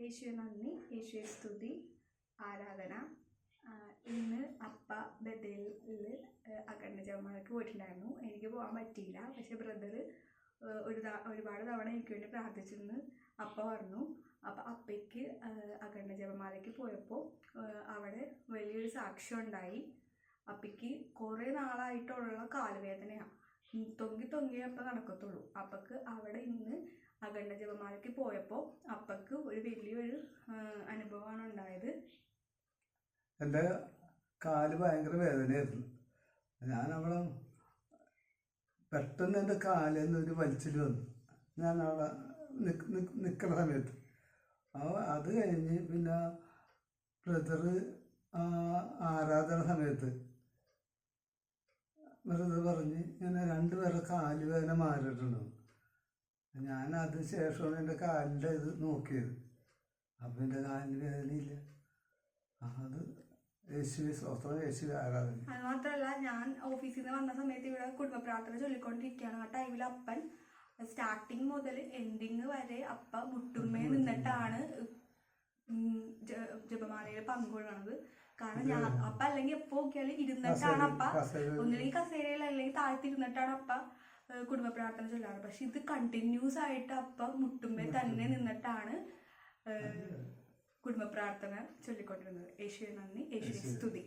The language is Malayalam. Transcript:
യേശുവെ നന്ദി. യേശുവെ സ്തുതി. ആരാധന. ഇന്ന് അപ്പ ബദലിൽ അഖണ്ഡ ജപമാലയ്ക്ക് പോയിട്ടുണ്ടായിരുന്നു. എനിക്ക് പോകാൻ പറ്റിയില്ല. പക്ഷെ ബ്രദർ ഒരു ഒരുപാട് തവണ എനിക്ക് വേണ്ടി പ്രാർത്ഥിച്ചെന്ന് അപ്പ പറഞ്ഞു അപ്പം അപ്പയ്ക്ക് അഖണ്ഡ ജപമാലയ്ക്ക് പോയപ്പോൾ അവിടെ വലിയൊരു സാക്ഷ്യം ഉണ്ടായി. അപ്പയ്ക്ക് കുറേ നാളായിട്ടുള്ള കാലുവേദനയാണ് തൊങ്ങി തൊങ്ങിയേ അപ്പം നടക്കത്തുള്ളൂ. അപ്പക്ക് അവിടെ ഇന്ന് അഖണ്ഡ ജപമാലയ്ക്ക് പോയപ്പോൾ ഒരു വലിയൊരു അനുഭവമാണ് ഉണ്ടായത്. എന്റെ കാൽ ഭയങ്കര വേദനയായിരുന്നു. ഞാൻ അവിടെ പെട്ടെന്ന് എന്റെ കാലിൽ നിന്ന് ഒരു വലിച്ചിൽ വന്നു. ഞാൻ അവിടെ നിൽക്കുന്ന സമയത്ത്. അപ്പോൾ അത് കഴിഞ്ഞ് പിന്നെ ബ്രദർ ആരാധന സമയത്ത് ബ്രദർ പറഞ്ഞ് ഇങ്ങനെ രണ്ടുപേരുടെ കാൽ വേദന മാറിയിട്ടുണ്ടോ. ഞാൻ അതിന് ശേഷമാണ് എന്റെ കാലിന്റെ ഇത് നോക്കിയത്. അപ്പം എന്റെ കാലിന് വേദനയില്ല. അത് യേശുവെ സ്വസ്ഥം യേശുവെ ആരാധന. അത് മാത്രമല്ല ഞാൻ ഓഫീസിൽ നിന്ന് വന്ന സമയത്ത് ഇവിടെ കുടുംബ പ്രാർത്ഥന ചൊല്ലിക്കൊണ്ടിരിക്കുകയാണ്. ആ ടൈമിൽ അപ്പൻ സ്റ്റാർട്ടിങ് മുതൽ എൻഡിങ് വരെ അപ്പ മുട്ടുമ്മേ നിന്നിട്ടാണ് ജപമാലയിൽ പങ്കുകൊള്ളണത് കാരണം ഞാൻ അപ്പ അല്ലെങ്കിൽ എപ്പോ നോക്കിയാലും ഇരുന്നിട്ടാണ് അപ്പ ഒന്നില്ലെങ്കിൽ കസേരയിൽ അല്ലെങ്കിൽ താഴ്ത്തിരുന്നിട്ടാണ് അപ്പ കുടുംബ പ്രാർത്ഥന ചൊല്ലാറ്. പക്ഷെ ഇത് കണ്ടിന്യൂസ് ആയിട്ട് അപ്പ മുട്ടുമ്പേ തന്നെ നിന്നിട്ടാണ് കുടുംബ പ്രാർത്ഥന ചൊല്ലിക്കൊണ്ടിരുന്നത്. യേശുവെ നന്ദി. യേശുവെ. സ്തുതി.